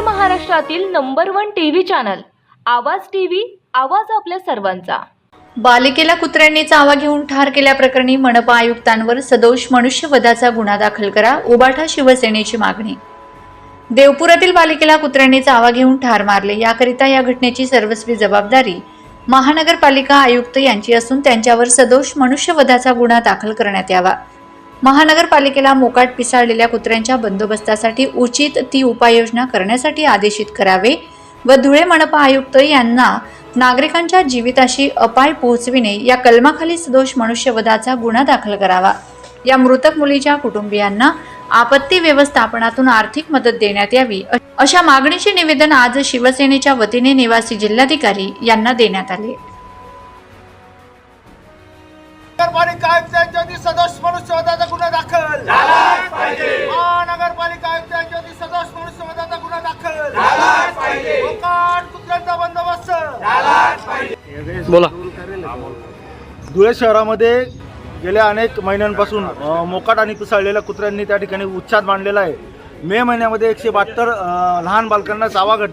महाराष्ट्रातील number one T V channel. Awaaz T V आवाज आपल्या सर्वांचा. बालिकेला कुत्र्यांनी चावा घेऊन ठार केल्याप्रकरणी मनपा आयुक्तांवर सदोष मनुष्यवधाचा गुन्हा दाखल करा उबाठा शिवसेनेची मागणी. देवपुरातील बालिकेला कुत्र्यांनी चावा घेऊन ठार मारले याकरिता या घटनेची सर्वस्वी जबाबदारी महानगरपालिका आयुक्त यांची असून त्यांच्यावर सदोष मनुष्यवधाचा गुन्हा दाखल करण्यात यावा. महानगरपालिकेला मोकाट पिसाळलेल्या कुत्र्यांच्या बंदोबस्तासाठी उचित ती उपाययोजना करण्यासाठी आदेशित करावे व धुळे मनपा आयुक्त यांना नागरिकांच्या जीविताशी अपाय पोहोचविणे या कलमाखाली सदोष मनुष्यवधाचा गुन्हा दाखल करावा. या मृतक मुलीच्या कुटुंबियांना आपत्ती व्यवस्थापनातून आर्थिक मदत देण्यात यावी अशा मागणीचे निवेदन आज शिवसेनेच्या वतीने निवासी जिल्हाधिकारी यांना देण्यात आले. दाखल मोकाट कुत्र्यांचा बंदोबस्त. बोला. धुळे शहरामध्ये गेल्या अनेक महिन्यांपासून मोकाट आणि पिसाळलेल्या कुत्र्यांनी त्या ठिकाणी उच्छाद मांडलेला आहे. मे महिन्यामध्ये एकशे बहात्तर लहान बालकांना चावा घट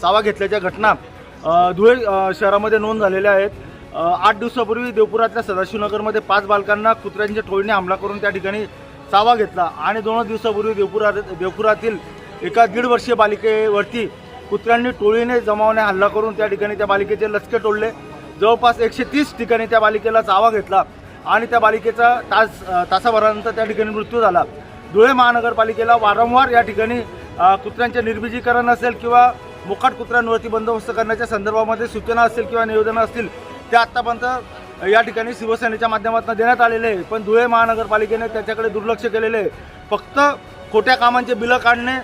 चावा घेतल्याच्या घटना धुळे शहरामध्ये नोंद झालेल्या आहेत. आठ दिवसापूर्वी देवपुरातल्या सदाशिवनगरमध्ये पाच बालकांना कुत्र्यांच्या टोळीने हमला करून त्या ठिकाणी चावा घेतला आणि दोन दिवसापूर्वी देवपुरा देवपुरातील एका दीड वर्षीय बालिकेवरती कुत्र्यांनी टोळीने जमावणे हल्ला करून त्या ठिकाणी त्या बालिकेचे लचके टोडले जवळपास एकशे तीस ठिकाणी त्या बालिकेला चावा घेतला आणि त्या बालिकेचा तास तासाभरानंतर त्या ठिकाणी मृत्यू झाला. धुळे महानगरपालिकेला वारंवार या ठिकाणी कुत्र्यांचे निर्बीजीकरण असेल किंवा मोकाट कुत्र्यांवरती बंदोबस्त करण्याच्या संदर्भामध्ये सूचना असतील किंवा निवेदनं असतील ते आत्तापर्यंत या ठिकाणी शिवसेनेच्या माध्यमातून देण्यात आलेले आहे. पण धुळे महानगरपालिकेने त्याच्याकडे दुर्लक्ष केलेले आहे. फक्त खोट्या कामांचे बिलं काढणे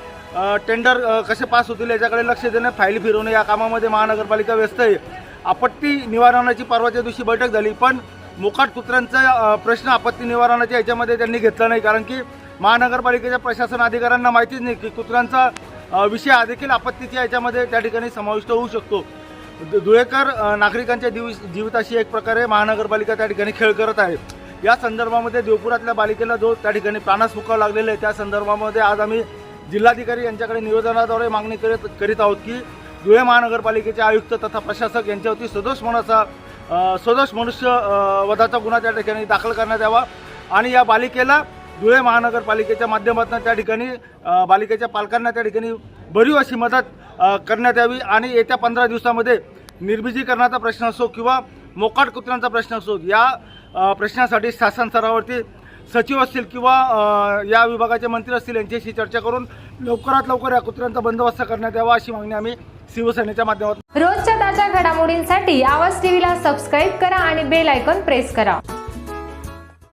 टेंडर कसे पास होतील याच्याकडे लक्ष देणे फाईल फिरवणे या कामामध्ये महानगरपालिका व्यस्त आहे. आपत्ती निवारणाची परवाच्या दिवशी बैठक झाली पण मोकाट कुत्र्यांचा प्रश्न आपत्ती निवारणाच्या याच्यामध्ये त्यांनी घेतला नाही कारण की महानगरपालिकेच्या प्रशासन अधिकाऱ्यांना माहितीच नाही की कुत्र्यांचा विषय हा देखील आपत्तीच्या याच्यामध्ये त्या ठिकाणी समाविष्ट होऊ शकतो. धुळेकर नागरिकांच्या जीव जीविताशी एक प्रकारे महानगरपालिका त्या ठिकाणी खेळ करत आहे. या संदर्भामध्ये देवपुरातल्या बालिकेला जो त्या ठिकाणी प्राणास फुकावं लागलेला आहे त्या संदर्भामध्ये आज आम्ही जिल्हाधिकारी यांच्याकडे निवेदनाद्वारे मागणी करीत करीत आहोत की धुळे महानगरपालिकेचे आयुक्त तथा प्रशासक यांच्यावरती सदोष मनाचा सदोष मनुष्य वधाचा गुन्हा त्या ठिकाणी दाखल करण्यात यावा. आणि या बालिकेला धुळे महानगरपालिकेच्या माध्यमातून त्या ठिकाणी बालिकेच्या पालकांना त्या ठिकाणी भरीव अशी मदत करण्यात यावी. आणि येत्या पंधरा दिवसामध्ये निर्बीजीकरणाचा प्रश्न असो किंवा मोकाट कुत्र्यांचा प्रश्न असो या प्रश्नासाठी शासन स्तरावरती सचिव असतील किंवा या विभागाचे मंत्री असतील यांच्याशी चर्चा करून लवकरात लवकर या कुत्र्यांचा बंदोबस्त करण्यात यावा अशी मागणी आम्ही शिवसेनेच्या माध्यमातून रोजच्या ताज्या घडामोडींसाठी आवाज टीव्हीला सबस्क्राईब करा आणि बेल आयकॉन प्रेस करा.